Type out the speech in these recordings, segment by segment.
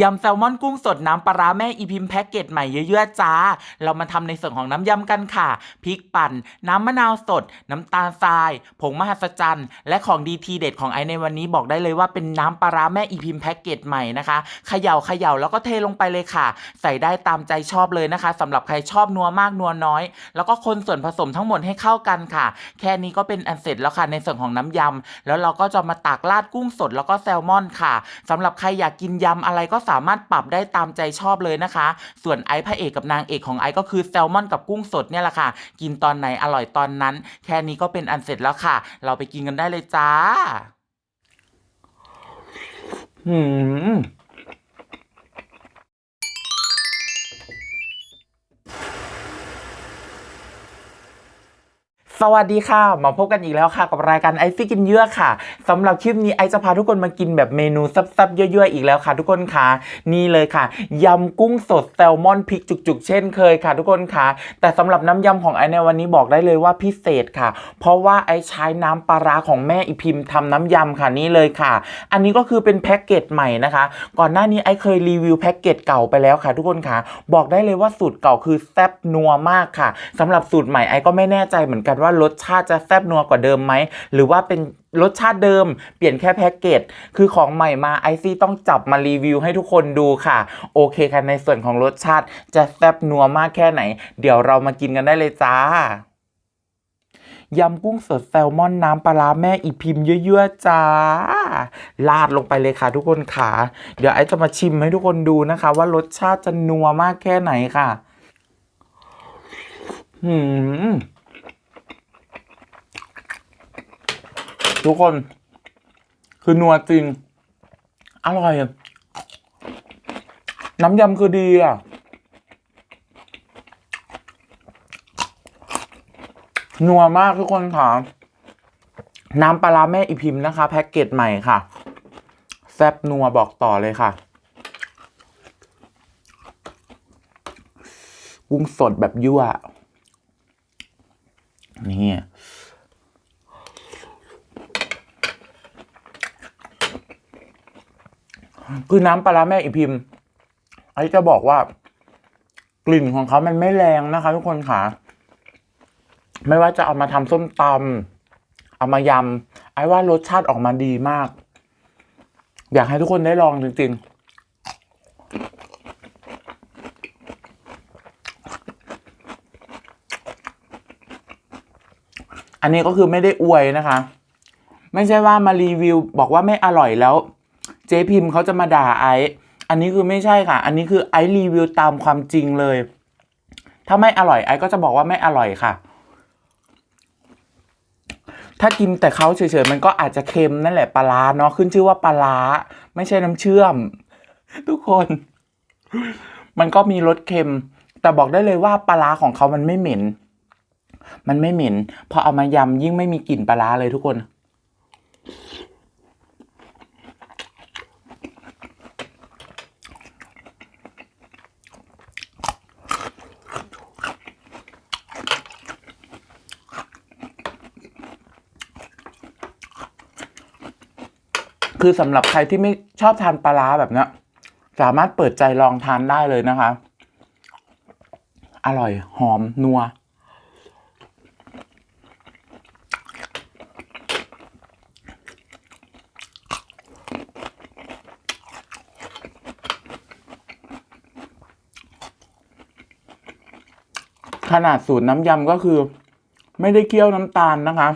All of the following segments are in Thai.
ยำแซลมอนกุ้งสดน้ำปลาร้าแม่อีพิมพ์แพ็กเกจใหม่เยอะๆจ้า เรามาทำในส่วนของน้ำยำกันค่ะ พริกปั่น น้ำมะนาวสด น้ำตาลทราย ผงมหัศจรรย์ และของดีทีเด็ดของไอในวันนี้บอกได้เลยว่าเป็นน้ำปลาร้าแม่อีพิมพ์แพ็กเกจใหม่นะคะเขย่าเขย่าแล้วก็เทลงไปเลยค่ะ ใส่ได้ตามใจชอบเลยนะคะสำหรับใครชอบนัวมากนัวน้อย แล้วก็คนส่วนผสมทั้งหมดให้เข้ากันค่ะ แค่นี้ก็เป็นอันเสร็จแล้วค่ะในส่วนของน้ำยำแล้วเราก็จะมาตักราดกุ้งสดแล้วก็แซลมอนค่ะสำหรับใครอยากกินยำอะไรก็สามารถปรับได้ตามใจชอบเลยนะคะ ส่วนไอ้พระเอกกับนางเอกของไอ้ก็คือแซลมอนกับกุ้งสดเนี่ยแหละค่ะ กินตอนไหนอร่อยตอนนั้น แค่นี้ก็เป็นอันเสร็จแล้วค่ะ เราไปกินกันได้เลยจ้า อืม สวัสดีค่ะ มาพบกันอีกแล้วค่ะ กับรายการไอซี่กินเยื่อค่ะสำหรับคลิปนี้ไอจะพาทุกคนมากินแบบเมนูซับๆยั่วๆอีกแล้วค่ะ ทุกคนค่ะ นี่เลยค่ะยำกุ้งสดแซลมอนพริกจุกๆ เช่นเคยค่ะ ทุกคนค่ะ แต่สำหรับน้ำยำของไอในวันนี้บอกได้เลยว่าพิเศษค่ะ เพราะว่าไอใช้น้ำปลาร้าของแม่อีพิมพ์ทำน้ำยำค่ะนี่เลยค่ะ อันนี้ก็คือเป็นแพ็กเกจใหม่นะคะ ก่อนหน้านี้ไอเคยรีวิวแพ็กเกจเก่าไปแล้วค่ะ ทุกคนค่ะ บอกได้เลยว่าสูตรเก่าคือแซ่บนัวมากค่ะสำหรับสูตรใหม่ไอก็ไม่แน่ใจเหมือนกันว่ารสชาติจะแซ่บนัวกว่าเดิมไหม หรือว่าเป็นรสชาติเดิม เปลี่ยนแค่แพ็กเกจ คือของใหม่มาไอซี่ต้องจับมารีวิวให้ทุกคนดูค่ะ โอเคค่ะในส่วนของรสชาติจะแซ่บนัวมากแค่ไหน เดี๋ยวเรามากินกันได้เลยจ้ายำกุ้งสดแซลมอนน้ำปลาร้าแม่อีพิมพ์เยอะๆจ้าลาดลงไปเลยค่ะทุกคนค่ะ เดี๋ยวไอจะมาชิมให้ทุกคนดูนะคะ ว่ารสชาติจะนัวมากแค่ไหนค่ะ หืม ทุกคน คือนัวจริง อร่อย น้ำยำคือดีอะ นัวมากทุกคนค่ะ น้ำปลาแม่อีพิมพ์นะคะ แพ็กเกจใหม่ค่ะ แซ่บนัวบอกต่อเลยค่ะกุ้งสดแบบยั่วนี่ คือน้ำปลาแม่อีพิมพ์ไอ้จะบอกว่ากลิ่นของเขามันไม่แรงนะคะ ทุกคนค่ะ ไม่ว่าจะเอามาทำส้มตำเอามายำไอ้ว่ารสชาติออกมาดีมาก อยากให้ทุกคนได้ลองจริงๆอันนี้ก็คือไม่ได้อวยนะคะ ไม่ใช่ว่ามารีวิวบอกว่าไม่อร่อยแล้ว เจ๊พิมพ์เขาจะมาด่าไอซ์อันนี้คือไม่ใช่ค่ะ อันนี้คือไอซ์รีวิวตามความจริงเลย ถ้าไม่อร่อยไอซ์ก็จะบอกว่าไม่อร่อยค่ะ ถ้ากินแต่เขาเฉยๆมันก็อาจจะเค็มนั่นแหละปลาร้าเนาะขึ้นชื่อว่าปลาร้าไม่ใช่น้ำเชื่อม ทุกคน มันก็มีรสเค็ม แต่บอกได้เลยว่าปลาร้าของเขามันไม่เหม็น มันไม่เหม็น พอเอามายำยิ่งไม่มีกลิ่นปลาร้าเลยทุกคน คือสำหรับใครที่ไม่ชอบทานปลาร้าแบบเนี้ยสามารถเปิดใจลองทานได้เลยนะคะ อร่อยหอมนัว ขนาดสูตรน้ำยำก็คือ ไม่ได้เคี่ยวน้ำตาลนะคะ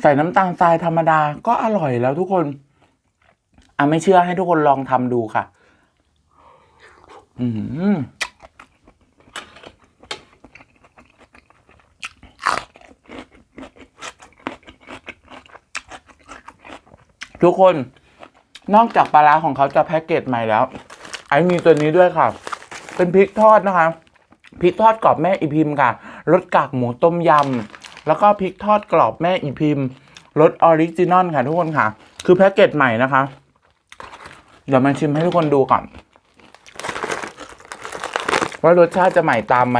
ใส่น้ำตาลทรายธรรมดาก็อร่อยแล้วทุกคนอะไม่เชื่อให้ทุกคนลองทำดูค่ะ อืมทุกคนนอกจากปลาร้าของเขาจะแพ็กเกจใหม่แล้วไอ้มีตัวนี้ด้วยค่ะ เป็นพริกทอดนะคะ พริกทอดกรอบแม่อีพิมค่ะรสกากหมูต้มยำ แล้วก็พริกทอดกรอบแม่อีพิมพ์รสออริจินอลค่ะทุกคนค่ะ คือแพ็กเกจใหม่นะคะ เดี๋ยวมาชิมให้ทุกคนดูก่อน ว่ารสชาติจะใหม่ตามไหม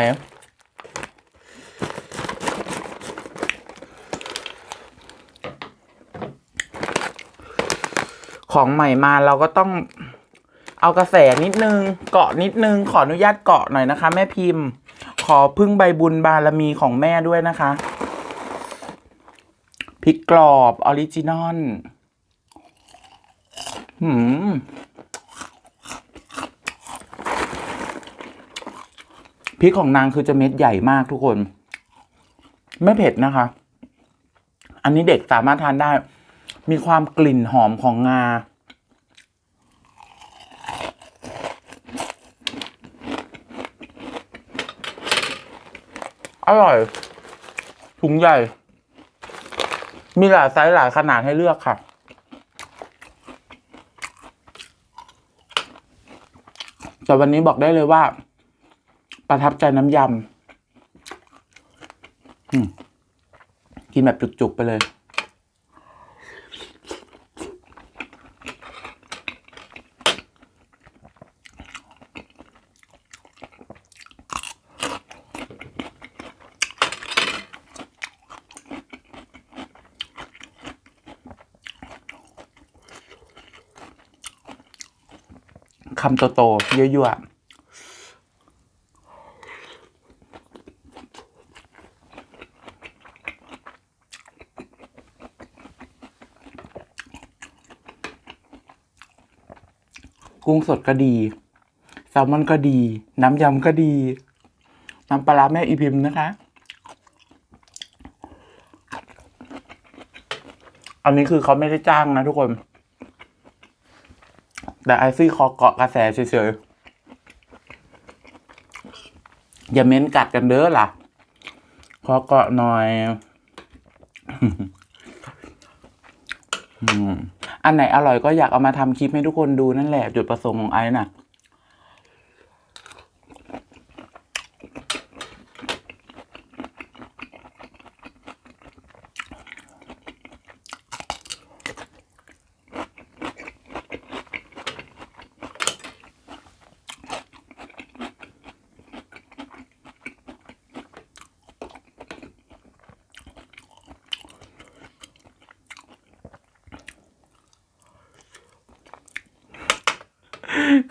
ของใหม่มาเราก็ต้องเอากระแสนิดนึง เกาะนิดนึง ขออนุญาตเกาะหน่อยนะคะ แม่พิมพ์ ขอพึ่งใบบุญบารมีของแม่ด้วยนะคะ พริกกรอบออริจินอลหืมพริกของนางคือจะเม็ดใหญ่มากทุกคน ไม่เผ็ดนะคะ อันนี้เด็กสามารถทานได้ มีความกลิ่นหอมของงา อร่อยถุงใหญ่ มีหลายไซส์หลายขนาดให้เลือกค่ะ แต่วันนี้บอกได้เลยว่า ประทับใจน้ำยำกินแบบจุกๆไปเลย คำโตๆเยั่วๆกุ้งสดก็ดี แซลมอนก็ดี น้ำยำก็ดี น้ำปลาร้าแม่อีพิมพ์นะคะ อันนี้คือเขาไม่ได้จ้างนะทุกคน แต่ไอซี่คอเกาะกระแสเฉยๆ อย่าเม้นกัดกันเด้อล่ะ คอเกาะหน่อย อันไหนอร่อยก็อยากเอามาทำคลิปให้ทุกคนดูนั่นแหละ จุดประสงค์ของไอ้น่ะ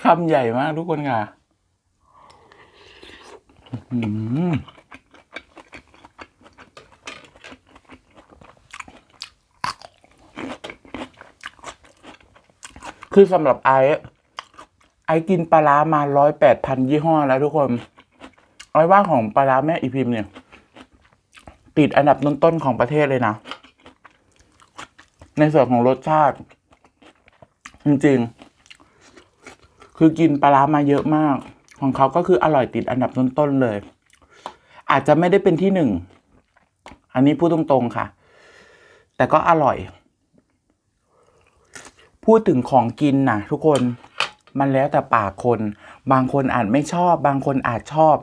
คำใหญ่มากทุกคนค่ะคือสำหรับไอ้ไอ้กินปลาร้ามาร้อยแปดพันยี่ห้อแล้วทุกคนไอ้ว่าของปลาร้าแม่อีพิมเนี่ย ติดอันดับต้นๆของประเทศเลยนะ ในส่วนของรสชาติ จริงๆ คือกินปลาร้ามาเยอะมาก ของเขาก็คืออร่อยติดอันดับต้นๆเลย อาจจะไม่ได้เป็นที่หนึ่ง อันนี้พูดตรงๆค่ะ แต่ก็อร่อย พูดถึงของกินนะทุกคนมันแล้วแต่ปากคน บางคนอาจไม่ชอบ บางคนอาจชอบ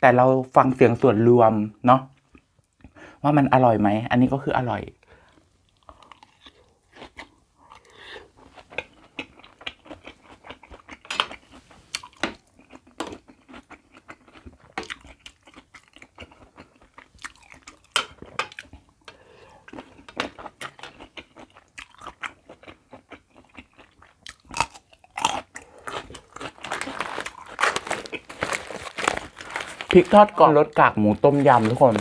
แต่เราฟังเสียงส่วนรวมเนาะว่ามันอร่อยไหม อันนี้ก็คืออร่อย พริกทอดก่อนรสกากหมูต้มยำทุกคน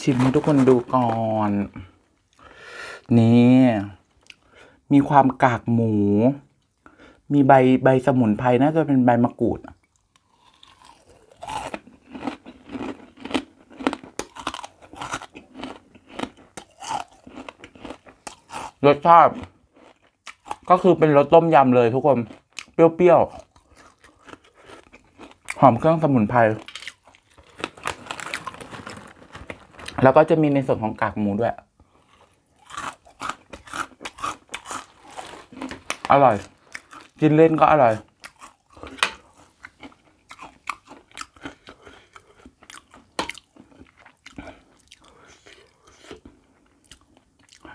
ชิมทุกคนดูก่อน นี่ มีความกากหมู มีใบใบสมุนไพรน่าจะเป็นใบมะกรูด รสชาติ ก็คือเป็นรสต้มยำเลยทุกคน เปรี้ยวๆ หอมเครื่องสมุนไพร แล้วก็จะมีในส่วนของกากหมูด้วย อร่อย กินเล่นก็อร่อย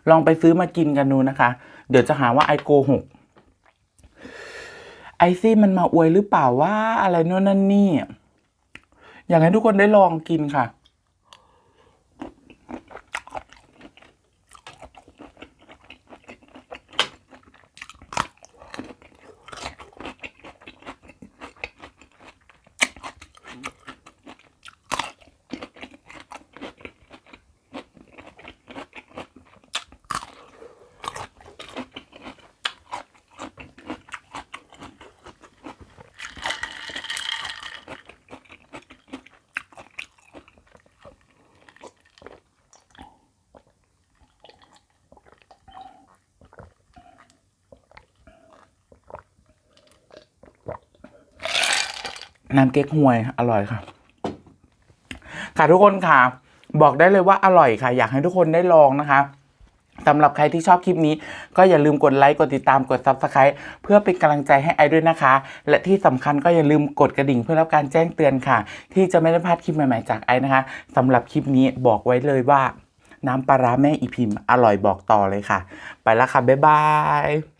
ลองไปซื้อมากินกันดูนะคะ เดี๋ยวจะหาว่าไอโกหก ไอซี่มันมาอวยหรือเปล่าว่าอะไรโน่นนั่นนี่ อยากให้ทุกคนได้ลองกินค่ะ น้ำเก๊กฮวยอร่อยค่ะ ค่ะทุกคนค่ะ บอกได้เลยว่าอร่อยค่ะ อยากให้ทุกคนได้ลองนะคะสำหรับใครที่ชอบคลิปนี้ ก็อย่าลืมกดไลค์ กดติดตามกด Subscribe เพื่อเป็นกำลังใจให้ไอด้วยนะคะ และที่สำคัญก็อย่าลืมกดกระดิ่งเพื่อรับการแจ้งเตือนค่ะ ที่จะไม่ได้พลาดคลิปใหม่ๆจากไอนะคะสำหรับคลิปนี้บอกไว้เลยว่า น้ำปลาร้าแม่อีพิมพ์อร่อยบอกต่อเลยค่ะ ไปแล้วค่ะ บ๊ายบาย